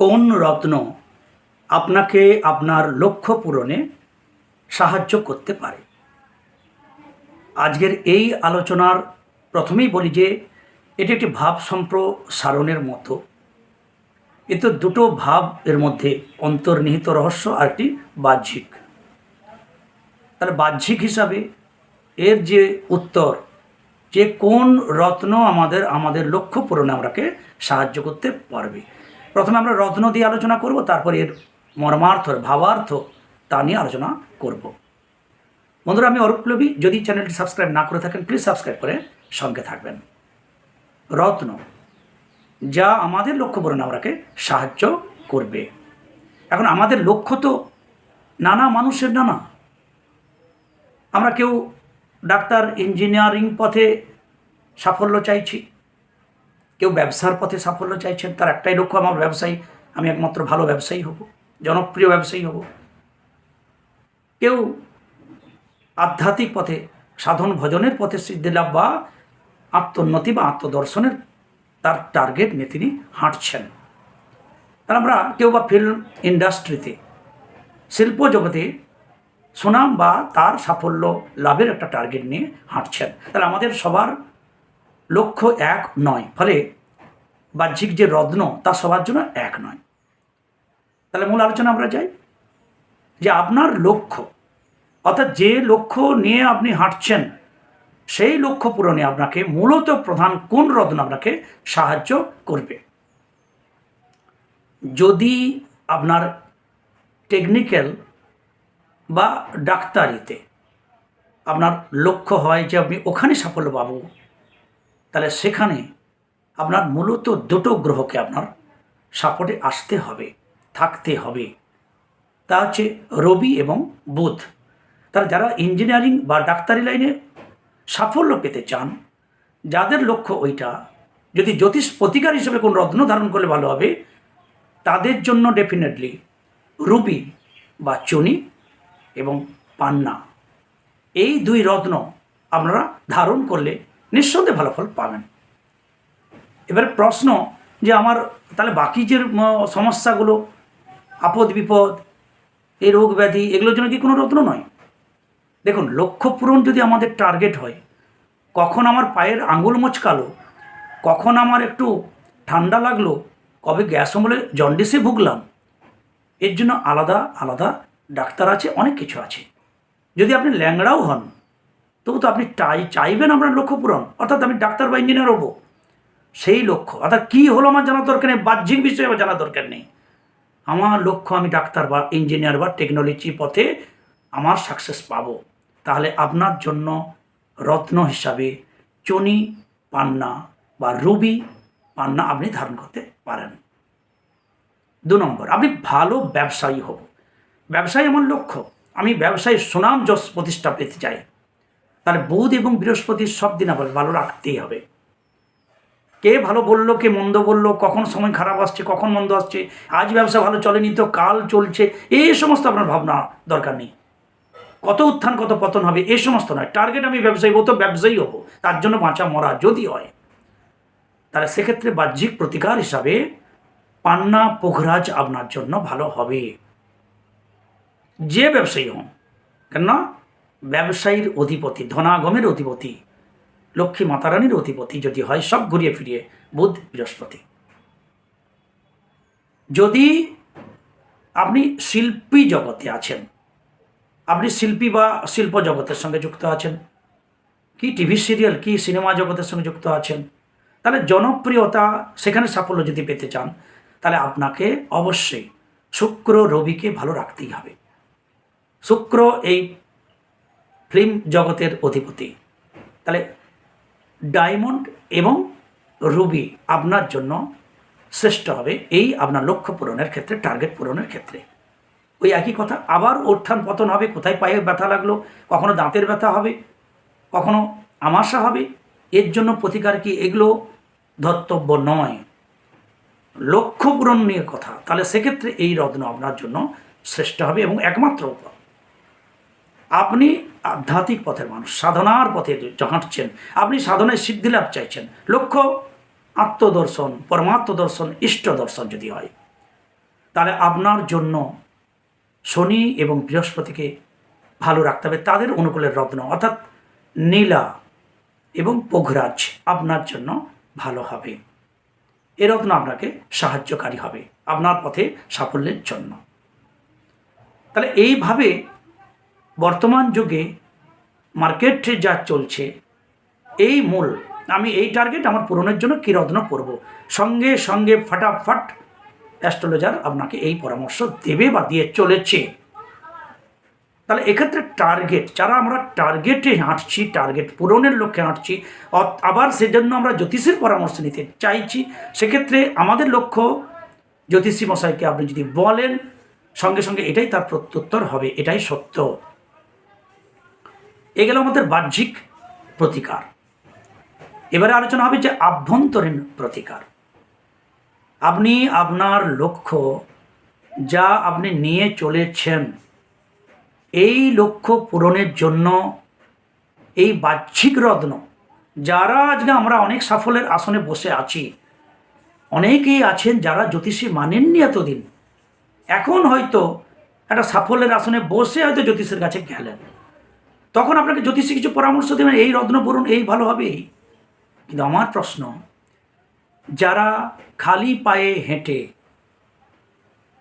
কোন রত্ন আপনাকে আপনার লক্ষ্য পূরণে সাহায্য করতে পারে? আজকের এই আলোচনার প্রথমেই বলি যে, এটি একটি ভাব সম্প্রসারণের মতো। এতে দুটো ভাব এর মধ্যে অন্তর্নিহিত রহস্য আর একটি বাহ্যিক। তাহলে বাহ্যিক হিসাবে এর যে উত্তর, যে কোন রত্ন আমাদের আমাদের লক্ষ্য পূরণে আমরাকে সাহায্য করতে পারবে? প্রথমে আমরা রত্ন দিয়ে আলোচনা করব, তারপর এর মর্মার্থ ভাবার্থ তা নিয়ে আলোচনা করব। বন্ধুরা, আমি অরূপ লবি যদি চ্যানেলটি সাবস্ক্রাইব না করে থাকেন, প্লিজ সাবস্ক্রাইব করে সঙ্গে থাকবেন। রত্ন, যা আমাদের লক্ষ্য পূরণে আমরাকে সাহায্য করবে। এখন আমাদের লক্ষ্য তো নানা মানুষের নানা। আমরা কেউ ডাক্তার, ইঞ্জিনিয়ারিং পথে সাফল্য চাইছি কেউ ব্যবসার পথে সাফল্য চাইছেন, তার একটাই লক্ষ্য, আমার ব্যবসায়ী, আমি একমাত্র ভালো ব্যবসায়ী হব, জনপ্রিয় ব্যবসায়ী হব। কেউ আধ্যাত্মিক পথে, সাধন ভজনের পথে সিদ্ধি লাভ বা আত্মোন্নতি বা আত্মদর্শনের তার টার্গেট নিয়ে তিনি হাঁটছেন। তাহলে আমরা কেউ বা ফিল্ম ইন্ডাস্ট্রিতে শিল্প জগতে সুনাম বা তার সাফল্য লাভের একটা টার্গেট নিয়ে হাঁটছেন। তাহলে আমাদের সবার লক্ষ্য এক নয়। ফলে বাহ্যিক যে রত্ন, তা সবার জন্য এক নয়। তাহলে মূল আলোচনা আমরা যাই। যে আপনার লক্ষ্য, অর্থাৎ যে লক্ষ্য নিয়ে আপনি হাঁটছেন, সেই লক্ষ্য পূরণে আপনাকে মূলত প্রধান কোন রত্ন আপনাকে সাহায্য করবে? যদি আপনার টেকনিক্যাল বা ডাক্তারিতে আপনার লক্ষ্য হয় যে আপনি ওখানে সাফল্য পাবো তাহলে সেখানে আপনার মূলত দুটো গ্রহকে আপনার সাপোর্টে আসতে হবে, থাকতে হবে। তা হচ্ছে রবি এবং বুধ। তারা যারা ইঞ্জিনিয়ারিং বা ডাক্তারি লাইনে সাফল্য পেতে চান, যাদের লক্ষ্য ওইটা, যদি জ্যোতিষ প্রতিকার হিসেবে কোন রত্ন ধারণ করলে ভালো হবে, তাদের জন্য ডেফিনেটলি রুবি বা চুনি এবং পান্না। এই দুই রত্ন আপনারা ধারণ করলে নিঃসন্দেহে ভালো ফল পাবেন। এবার প্রশ্ন যে আমার তাহলে বাকি যে সমস্যাগুলো, আপদ বিপদ, এই রোগ ব্যাধি, এগুলোর জন্য কি কোনো রত্ন নয়? দেখুন, লক্ষ্য পূরণ যদি আমাদের টার্গেট হয়, কখন আমার পায়ের আঙুল মোচকালো, কখন আমার একটু ঠান্ডা লাগল, কবে গ্যাস অম্বলে জন্ডিসে ভুগলাম, এর জন্য আলাদা আলাদা ডাক্তার আছে, অনেক কিছু আছে। যদি আপনি ল্যাংড়াও হন তবু তো আপনি চাই চাইবেন আপনার লক্ষ্য পূরণ অর্থাৎ আমি ডাক্তার বা ইঞ্জিনিয়ার হব। সেই লক্ষ্য। অর্থাৎ কী হলো আমার জানার দরকার নেই? বাহ্যিক বিষয়ে আমার জানার দরকার নেই। আমার লক্ষ্য আমি ডাক্তার বা ইঞ্জিনিয়ার বা টেকনোলজি পথে আমার সাকসেস পাবো। তাহলে আপনার জন্য রত্ন হিসাবে চনি, পান্না বা রুবি পান্না আপনি ধারণ করতে পারেন। দু নম্বর, আপনি ভালো ব্যবসায়ী হব। ব্যবসায়ী আমার লক্ষ্য। আমি ব্যবসায়ী সুনাম যশ প্রতিষ্ঠা পেতে চাই। তাহলে বুধ এবং বৃহস্পতির সব দিন আবার ভালো রাখতেই হবে। কে ভালো বলল, কে মন্দ বলল, কখন সময় খারাপ আসছে, কখন মন্দ আসছে, আজ ব্যবসা ভালো চলেনি তো কাল চলছে এই সমস্ত আপনার ভাবনা দরকার নেই। কত উত্থান, কত পতন হবে, এ সমস্ত নয়। টার্গেট আমি ব্যবসায়ী হব তো ব্যবসায়ী হব, তার জন্য বাঁচা মরা যদি হয়। তাহলে সেক্ষেত্রে বাহ্যিক প্রতিকার হিসাবে পান্না পোখরাজ আপনার জন্য ভালো হবে। যে ব্যবসায়ী হন, কেননা ব্যবসায়ীর অধিপতি, ধনাগমের অধিপতি, লক্ষ্মী মাতারানীর অধিপতি যদি হয়, সব ঘুরিয়ে ফিরিয়ে বুধ, বৃহস্পতি। যদি আপনি শিল্পী জগতে আছেন, আপনি শিল্পী বা শিল্প জগতের সঙ্গে যুক্ত আছেন, কি টিভি সিরিয়াল, কি সিনেমা জগতের সঙ্গে যুক্ত আছেন, তাহলে জনপ্রিয়তা সেখানে সাফল্য যদি পেতে চান, তাহলে আপনাকে অবশ্যই শুক্র, রবিকে ভালো রাখতেই হবে। শুক্র এই ফিল্ম জগতের অধিপতি। তাহলে ডায়মন্ড এবং রুবি আপনার জন্য শ্রেষ্ঠ হবে। এই আপনার লক্ষ্য পূরণের ক্ষেত্রে, টার্গেট পূরণের ক্ষেত্রে। ওই একই কথা, আবার উত্থান পতন হবে, কোথায় পায়ে ব্যথা লাগল, কখনো দাঁতের ব্যথা হবে, কখনো আমাশা হবে, এর জন্য প্রতিকার কি এগুলো? ধর্তব্য নয়। লক্ষ্য পূরণ নিয়ে কথা। তাহলে সেক্ষেত্রে এই রত্ন আপনার জন্য শ্রেষ্ঠ হবে এবং একমাত্র উপায়। আপনি আধ্যাত্মিক পথের মানুষ, সাধনার পথে হাঁটছেন, আপনি সাধনায় সিদ্ধি লাভ চাইছেন। লক্ষ্য আত্মদর্শন পরমাত্ম দর্শন ইষ্ট দর্শন যদি হয়, তাহলে আপনার জন্য শনি এবং বৃহস্পতিকে ভালো রাখতে হবে। তাদের অনুকূলের রত্ন, অর্থাৎ নীলা এবং পোঘরাজ আপনার জন্য ভালো হবে। এ রত্ন আপনাকে সাহায্যকারী হবে আপনার পথে সাফল্যের জন্য। তাহলে এইভাবে বর্তমান যুগে মার্কেট যা চলছে, এই মূল, আমি এই টার্গেট আমার পূরণের জন্য কী রত্ন করব। সঙ্গে সঙ্গে ফাটাফাট অ্যাস্ট্রোলজার আপনাকে এই পরামর্শ দেবে বা দিয়ে চলেছে। তাহলে এক্ষেত্রে টার্গেট যারা আমরা টার্গেটে হাঁটছি টার্গেট পূরণের লক্ষ্যে হাঁটছি আবার সেজন্য আমরা জ্যোতিষের পরামর্শ নিতে চাইছি। সেক্ষেত্রে আমাদের লক্ষ্য জ্যোতিষী মশাইকে আপনি যদি বলেন, সঙ্গে সঙ্গে এটাই তার প্রত্যুত্তর হবে, এটাই সত্য। এ গেল আমাদের বাহ্যিক প্রতিকার। এবারে আলোচনা হবে যে আভ্যন্তরীণ প্রতিকার। আপনি আপনার লক্ষ্য যা আপনি নিয়ে চলেছেন, এই লক্ষ্য পূরণের জন্য এই বাহ্যিক রত্ন, যারা আজকে আমরা অনেক সাফল্যের আসনে বসে আছি, অনেকেই আছেন যারা জ্যোতিষী মানেননি এতদিন। এখন হয়তো একটা সাফল্যের আসনে বসে হয়তো জ্যোতিষের কাছে গেলেন। তখন আপনাকে জ্যোতিষী কিছু পরামর্শ দেবেন, এই রত্ন পূরণ এই ভালো হবে। কিন্তু আমার প্রশ্ন, যারা খালি পায়ে হেঁটে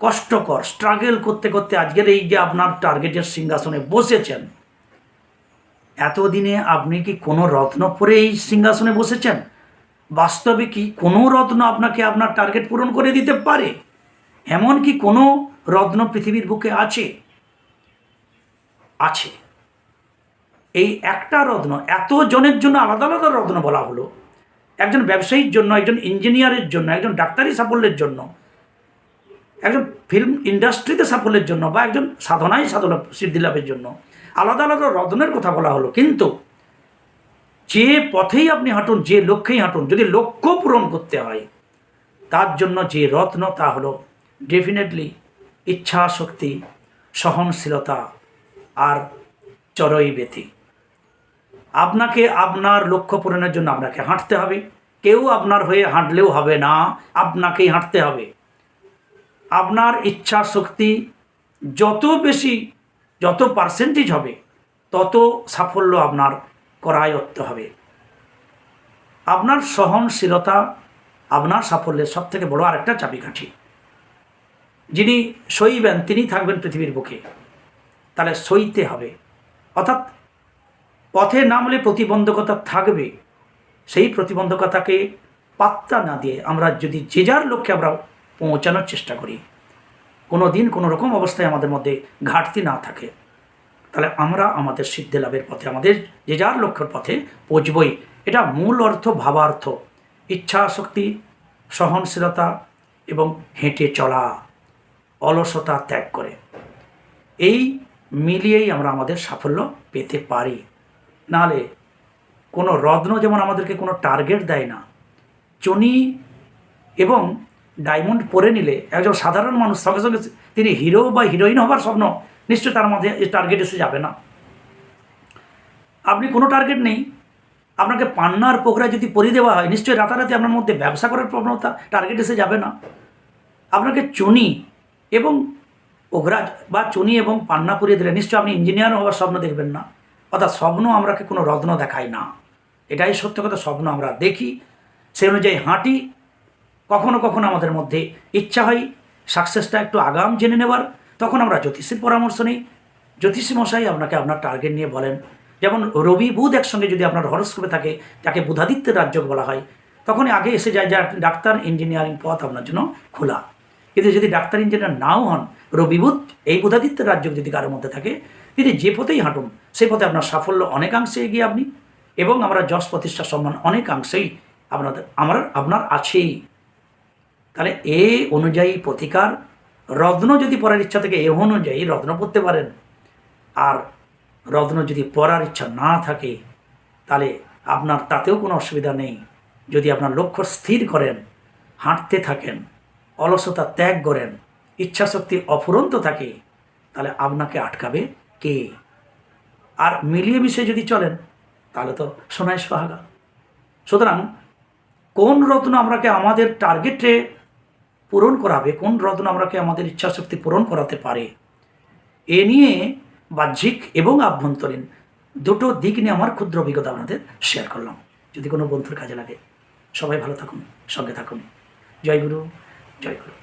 কষ্টকর স্ট্রাগল করতে করতে আজকের এই যে আপনার টার্গেটের সিংহাসনে বসেছেন, এতদিনে আপনি কি কোনো রত্ন পরে এই সিংহাসনে বসেছেন? বাস্তবে কি কোনো রত্ন আপনাকে আপনার টার্গেট পূরণ করে দিতে পারে? এমন কি কোনো রত্ন পৃথিবীর বুকে আছে? আছে। এই একটা রত্ন এত জনের জন্য আলাদা আলাদা রত্ন বলা হলো। একজন ব্যবসায়ীর জন্য, একজন ইঞ্জিনিয়ারের জন্য, একজন ডাক্তারি সাফল্যের জন্য, একজন ফিল্ম ইন্ডাস্ট্রিতে সাফল্যের জন্য বা একজন সাধনায় সাধনা সিদ্ধি লাভের জন্য আলাদা আলাদা রত্নের কথা বলা হলো। কিন্তু যে পথেই আপনি হাঁটুন, যে লক্ষ্যেই হাঁটুন, যদি লক্ষ্য পূরণ করতে হয়, তার জন্য যে রত্ন তা হলো ডেফিনেটলি ইচ্ছা শক্তি সহনশীলতা আর চরই ব্যথি। আপনাকে আপনার লক্ষ্য পূরণের জন্য আপনাকে হাঁটতে হবে। কেউ আপনার হয়ে হাঁটলেও হবে না, আপনাকেই হাঁটতে হবে। আপনার ইচ্ছা শক্তি যত বেশি, যত পার্সেন্টেজ হবে, তত সাফল্য আপনার করায়ত্ত হবে। আপনার সহনশীলতা আপনার সাফল্যের সব থেকে বড় আরেকটা চাবিকাঠি। যিনি সইবেন তিনি থাকবেন পৃথিবীর বুকে। তাহলে সইতে হবে। অর্থাৎ পথে নামলে প্রতিবন্ধকতা থাকবে, সেই প্রতিবন্ধকতাকে পাত্তা না দিয়ে আমরা যদি যে যার লক্ষ্যে আমরা পৌঁছানোর চেষ্টা করি কোনো দিন কোনো রকম অবস্থায় আমাদের মধ্যে ঘাটতি না থাকে, তাহলে আমরা আমাদের সিদ্ধি লাভের পথে, আমাদের যে যার লক্ষ্যের পথে পৌঁছবই। এটা মূল অর্থ, ভাবার্থ। ইচ্ছা শক্তি সহনশীলতা এবং হেঁটে চলা, অলসতা ত্যাগ করে। এই মিলিয়েই আমরা আমাদের সাফল্য পেতে পারি। নাহলে কোনো রত্ন যেমন আমাদেরকে কোনো টার্গেট দেয় না। চনি এবং ডায়মন্ড পরে নিলে একজন সাধারণ মানুষ সঙ্গে সঙ্গে তিনি হিরো বা হিরোইন হবার স্বপ্ন নিশ্চয়ই তার মধ্যে টার্গেট এসে যাবে না। আপনি কোনো টার্গেট নেই। আপনাকে পান্নার পোকরা যদি পরিয়ে দেওয়া হয়, নিশ্চয়ই রাতারাতি আপনার মধ্যে ব্যবসা করার প্রবণতা টার্গেট এসে যাবে না। আপনাকে চুনি এবং ওঘরাজ বা চুনি এবং পান্না পরিয়ে দিলে নিশ্চয়ই আপনি ইঞ্জিনিয়ার হওয়ার স্বপ্ন দেখবেন না। অর্থাৎ স্বপ্ন আমরাকে কোনো রত্ন দেখায় না। এটাই সত্য কথা, স্বপ্ন আমরা দেখি। সেই অনুযায়ী হাঁটি। কখনো কখনো আমাদের মধ্যে ইচ্ছা হয় সাকসেসটা একটু আগাম জেনে নেওয়ার তখন আমরা জ্যোতিষীর পরামর্শ নিই। জ্যোতিষী মশাই আপনাকে আপনার টার্গেট নিয়ে বলেন। যেমন রবি বুধ একসঙ্গে যদি আপনার হরস্কোপে থাকে, যাকে বুধাদিত্যের রাজ্য বলা হয়, তখনই আগে এসে যায় যে ডাক্তার ইঞ্জিনিয়ারিং পথ আপনার জন্য খোলা। কিন্তু যদি ডাক্তার ইঞ্জিনিয়ার নাও হন রবি বুধ, এই বুধাদিত্যের রাজ্য যদি কারোর মধ্যে থাকে, তিনি যে পথেই হাঁটুন সেই পথে আপনার সাফল্য অনেকাংশে এগিয়ে আপনি, এবং আমরা যশ প্রতিষ্ঠা সম্মান অনেকাংশেই আপনাদের, আমার, আপনার আছেই। তাহলে এ অনুযায়ী প্রতিকার, রত্ন যদি পড়ার ইচ্ছা থাকে, এ অনুযায়ী রত্ন পড়তে পারেন। আর রত্ন যদি পড়ার ইচ্ছা না থাকে, তাহলে আপনার তাতেও কোনো অসুবিধা নেই। যদি আপনার লক্ষ্য স্থির করেন, হাঁটতে থাকেন, অলসতা ত্যাগ করেন ইচ্ছাশক্তি অফুরন্ত থাকে, তাহলে আপনাকে আটকাবে কে? আর মিলিয়ে মিশে যদি চলেন, তাহলে তো সোনায় সোহাগা। সুতরাং কোন রত্ন আমরাকে আমাদের টার্গেটে পূরণ করাবে, কোন রত্ন আমরাকে আমাদের ইচ্ছাশক্তি পূরণ করাতে পারে, এ নিয়ে বাহ্যিক এবং আভ্যন্তরীণ দুটো দিক নিয়ে আমার ক্ষুদ্র অভিজ্ঞতা আপনাদের শেয়ার করলাম। যদি কোনো বন্ধুর কাজে লাগে, সবাই ভালো থাকুন, সঙ্গে থাকুন। জয় গুরু জয় গুরু।